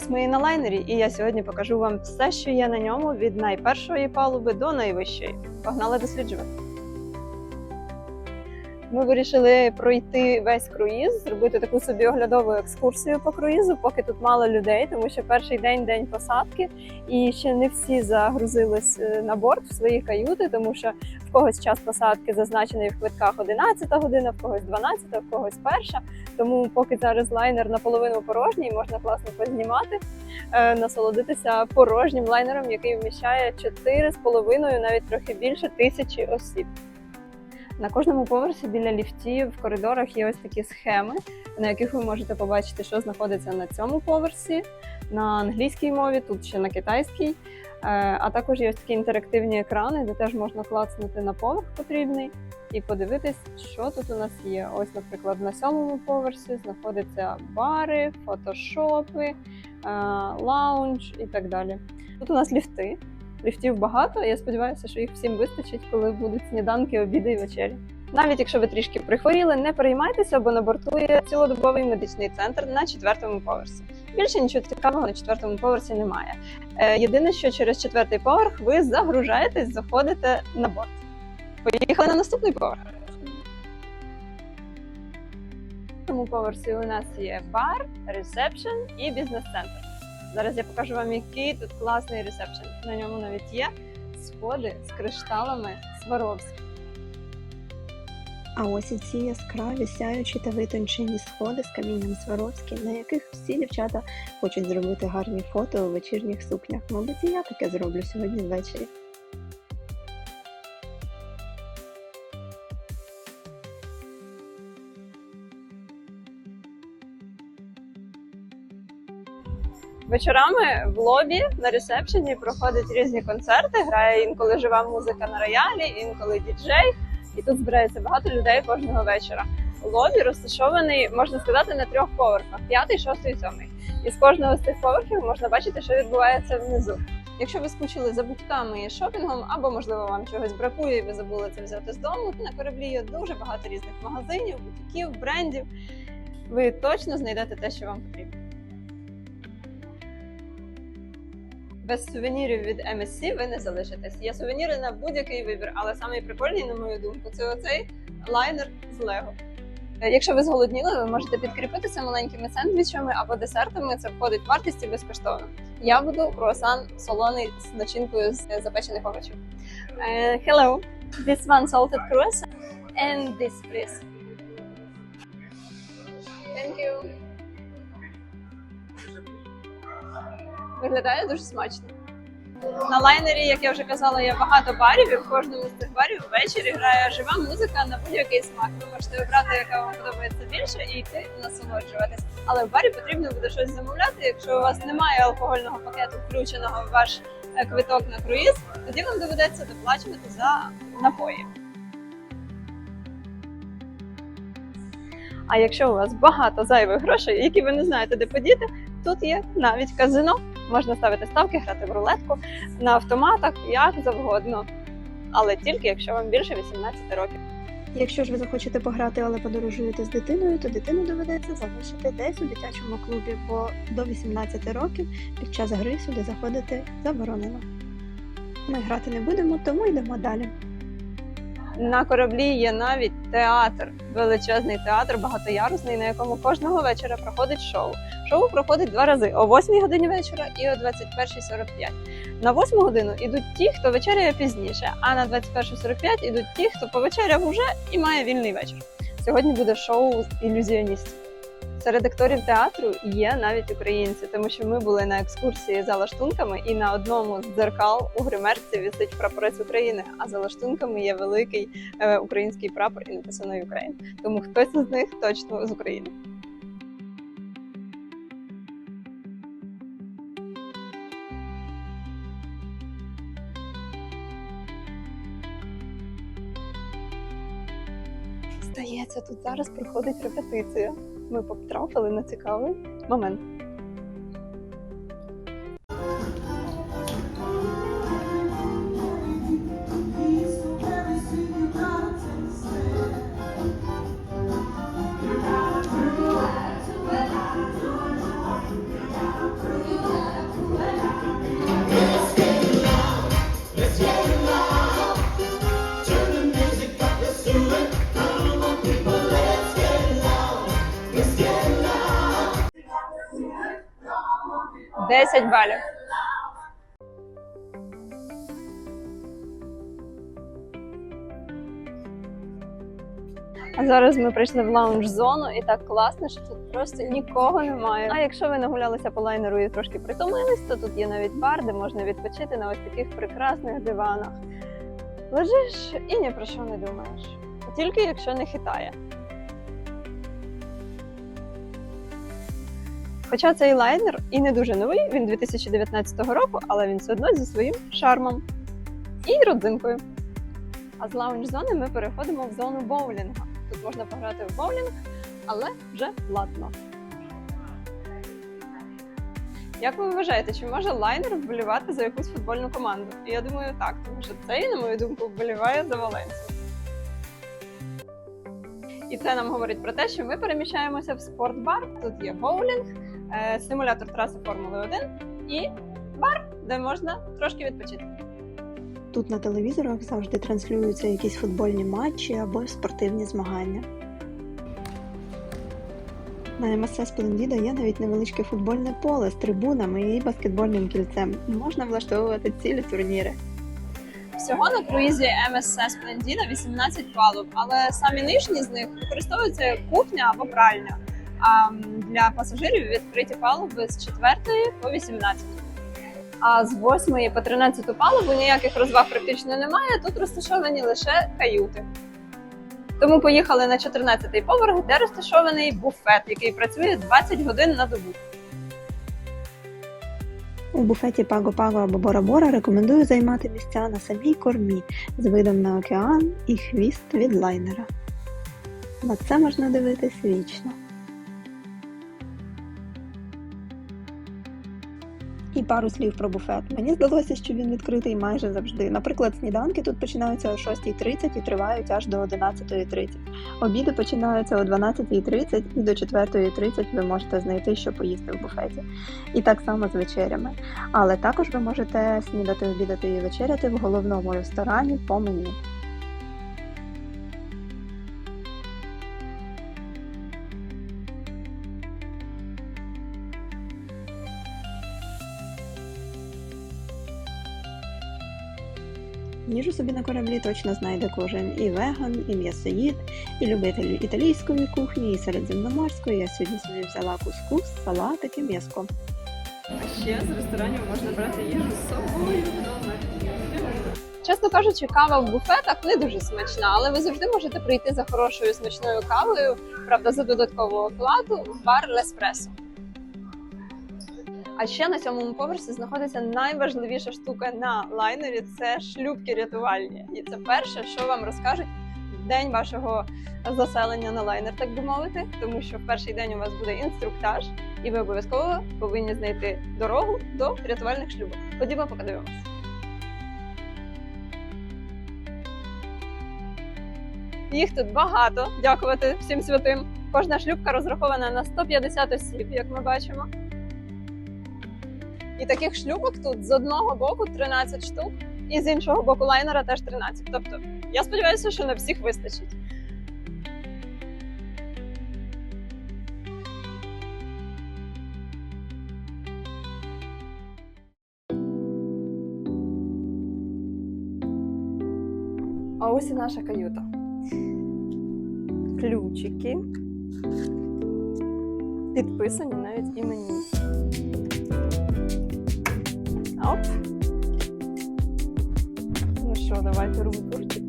Ось ми на лайнері, і я сьогодні покажу вам все, що є на ньому від найпершої палуби до найвищої. Погнали досліджувати. Ми вирішили пройти весь круїз, зробити таку собі оглядову екскурсію по круїзу, поки тут мало людей, тому що перший день день посадки, і ще не всі загрузились е, на борт в свої каюти, тому що в когось час посадки зазначений в квитках 11 година, в когось 12, в когось перша. Тому поки зараз лайнер наполовину порожній, можна класно познімати, е, насолодитися порожнім лайнером, який вміщає 4,5, навіть трохи більше тисячі осіб. На кожному поверсі біля ліфтів в коридорах є ось такі схеми, на яких ви можете побачити, що знаходиться на цьому поверсі, на англійській мові, тут ще на китайській. Е, А також є ось такі інтерактивні екрани, де теж можна клацнути на поверх потрібний і подивитись, що тут у нас є. Ось, наприклад, на сьомому поверсі знаходяться бари, фотошопи, е, лаунж і так далі. Тут у нас ліфти. Ліфтів багато, я сподіваюся, що їх всім вистачить, коли будуть сніданки, обіди і вечері. Навіть якщо ви трішки прихворіли, не переймайтеся, бо на борту є цілодобовий медичний центр на четвертому поверсі. Більше нічого цікавого на четвертому поверсі немає. Е, єдине, що через четвертий поверх ви загружаєтесь, заходите на борт. Поїхали на наступний поверх. На цьому поверсі у нас є бар, ресепшн і бізнес-центр. Зараз я покажу вам, який тут класний ресепшн. На ньому навіть є сходи з кришталами Сваровські. А ось і ці яскраві, сяючі та витончені сходи з камінням Сваровські, на яких всі дівчата хочуть зробити гарні фото у вечірніх сукнях. Мабуть, і я таке зроблю сьогодні ввечері. Вечорами в лобі на ресепшені проходять різні концерти. Грає інколи жива музика на роялі, інколи діджей. І тут збирається багато людей кожного вечора. Лобі розташований, можна сказати, на трьох поверхах: п'ятий, шостий, сьомий. І з кожного з цих поверхів можна бачити, що відбувається внизу. Якщо ви скучили за будками і шопінгом, або можливо вам чогось бракує, і ви забули це взяти з дому. то На кораблі є дуже багато різних магазинів, бутіків, брендів. Ви точно знайдете те, що вам потрібно. Без сувенірів від MSC ви не залишитесь. Є сувеніри на будь-який вибір, але самий прикольний, на мою думку, це оцей лайнер з Лего. Е, Якщо ви зголодніли, ви можете підкріпитися маленькими сендвічами або десертами. Це входить в вартість безкоштовно. Я буду круасан солоний з начинкою з запечених овочів. Е, hello, this one salted croissant and this please. Виглядає дуже смачно. На лайнері, як я вже казала, є багато барів, і в кожному з цих барів ввечері грає жива музика на будь-який смак. Ви можете обрати, яка вам подобається більше, і йти насолоджуватись. Але в барі потрібно буде щось замовляти. Якщо у вас немає алкогольного пакету, включеного в ваш е, квиток на круїз, тоді вам доведеться доплачувати за напої. А якщо у вас багато зайвих грошей, які ви не знаєте, де подіти, тут є навіть казино. Можна ставити ставки, грати в рулетку на автоматах, як завгодно. Але тільки якщо вам більше 18 років. Якщо ж ви захочете пограти, але подорожуєте з дитиною, то дитину доведеться залишити десь у дитячому клубі, бо до 18 років під час гри сюди заходити заборонено. Ми грати не будемо, тому йдемо далі. На кораблі є навіть театр, величезний театр, багатоярусний, на якому кожного вечора проходить шоу. Шоу проходить два рази о 8 годині вечора і о 21.45. На 8 годину йдуть ті, хто вечеряє пізніше, а на 21.45 йдуть ті, хто повечеряв уже і має вільний вечір. Сьогодні буде шоу з ілюзіоністів. Серед акторів театру є навіть українці, тому що ми були на екскурсії за лаштунками, і на одному з дзеркал у гримерці висить прапорець України. А за лаштунками є великий е, український прапор і написано Україна. Тому хтось з них точно з України. Здається, тут зараз проходить репетиція. Ми потрапили на цікавий момент. 10 балів. А зараз ми прийшли в лаунж-зону, і так класно, що тут просто нікого немає. А якщо ви нагулялися по лайнеру і трошки притомились, то тут є навіть бар, де можна відпочити на ось таких прекрасних диванах. Лежиш і ні про що не думаєш. Тільки якщо не хитає. Хоча цей лайнер і не дуже новий, він 2019 року, але він все одно зі своїм шармом і родзинкою. А з лаунж-зони ми переходимо в зону боулінга. Тут можна пограти в боулінг, але вже платно. Як ви вважаєте, чи може лайнер вболівати за якусь футбольну команду? І я думаю, так, тому що цей, на мою думку, вболіває за Валенсію. І це нам говорить про те, що ми переміщаємося в спортбар. Тут є боулінг, е, симулятор траси Формули 1 і бар, де можна трошки відпочити. Тут на телевізорах завжди транслюються якісь футбольні матчі або спортивні змагання. На МСС Сплендіда є навіть невеличке футбольне поле з трибунами і баскетбольним кільцем. Можна влаштовувати цілі турніри. Всього на круїзі МСС Splendida 18 палуб, але самі нижні з них використовуються як кухня або пральня. А для пасажирів відкриті палуби з 4 по 18. А з 8 по 13 палубу ніяких розваг практично немає. Тут розташовані лише каюти. Тому поїхали на 14-й поверх, де розташований буфет, який працює 20 годин на добу. У буфеті Паго Паго або Бора Бора рекомендую займати місця на самій кормі з видом на океан і хвіст від лайнера. На це можна дивитись вічно. І пару слів про буфет. Мені здалося, що він відкритий майже завжди. Наприклад, сніданки тут починаються о 6.30 і тривають аж до 11.30. Обіди починаються о 12.30 і до 4.30 ви можете знайти, що поїсти в буфеті. І так само з вечерями. Але також ви можете снідати, обідати і вечеряти в головному ресторані по меню. Їжу собі на кораблі точно знайде кожен і веган, і м'ясоїд, і любитель італійської кухні, і середземноморської. Я сьогодні собі взяла кускус, салатики, м'яско. А ще з ресторанів можна брати їжу з собою вдома. Чесно кажучи, кава в буфетах не дуже смачна, але ви завжди можете прийти за хорошою смачною кавою, правда, за додаткову оплату в бар Леспресо. А ще на сьомому поверсі знаходиться найважливіша штука на лайнері це шлюбки рятувальні. І це перше, що вам розкажуть в день вашого заселення на лайнер, так би мовити, тому що в перший день у вас буде інструктаж, і ви обов'язково повинні знайти дорогу до рятувальних шлюбок. Ходімо, подивимося. Їх тут багато, дякувати всім святим. Кожна шлюбка розрахована на 150 осіб, як ми бачимо. І таких шлюбок тут з одного боку 13 штук, і з іншого боку лайнера теж 13. Тобто, я сподіваюся, що на всіх вистачить. А ось і наша каюта. Ключики. Підписані навіть імені. Оп. Ну що, давайте румтурчик.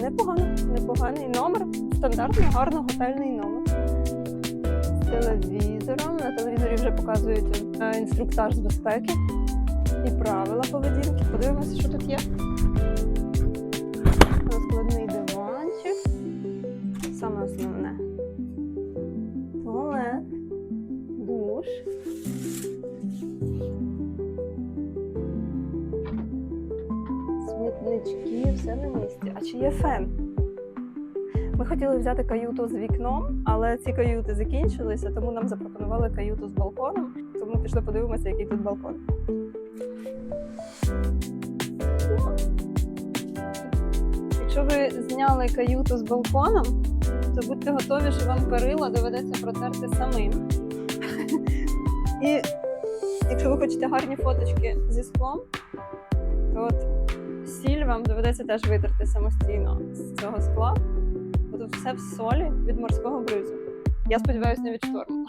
Непогано, непоганий номер. Стандартний, гарно готельний номер. З телевізором. На телевізорі вже показують е, інструктаж з безпеки і правила поведінки. Подивимося, що тут є. Розкладний диванчик. Саме основне. Все на місці. А чи є фен? Ми хотіли взяти каюту з вікном, але ці каюти закінчилися, тому нам запропонували каюту з балконом. Тому пішли подивимося, який тут балкон. Якщо ви зняли каюту з балконом, то будьте готові, що вам перила доведеться протерти самим. І Якщо ви хочете гарні фоточки зі склом, то от сіль вам доведеться теж витерти самостійно з цього скла, бо тут все в солі від морського бризу. Я сподіваюся, не від шторму.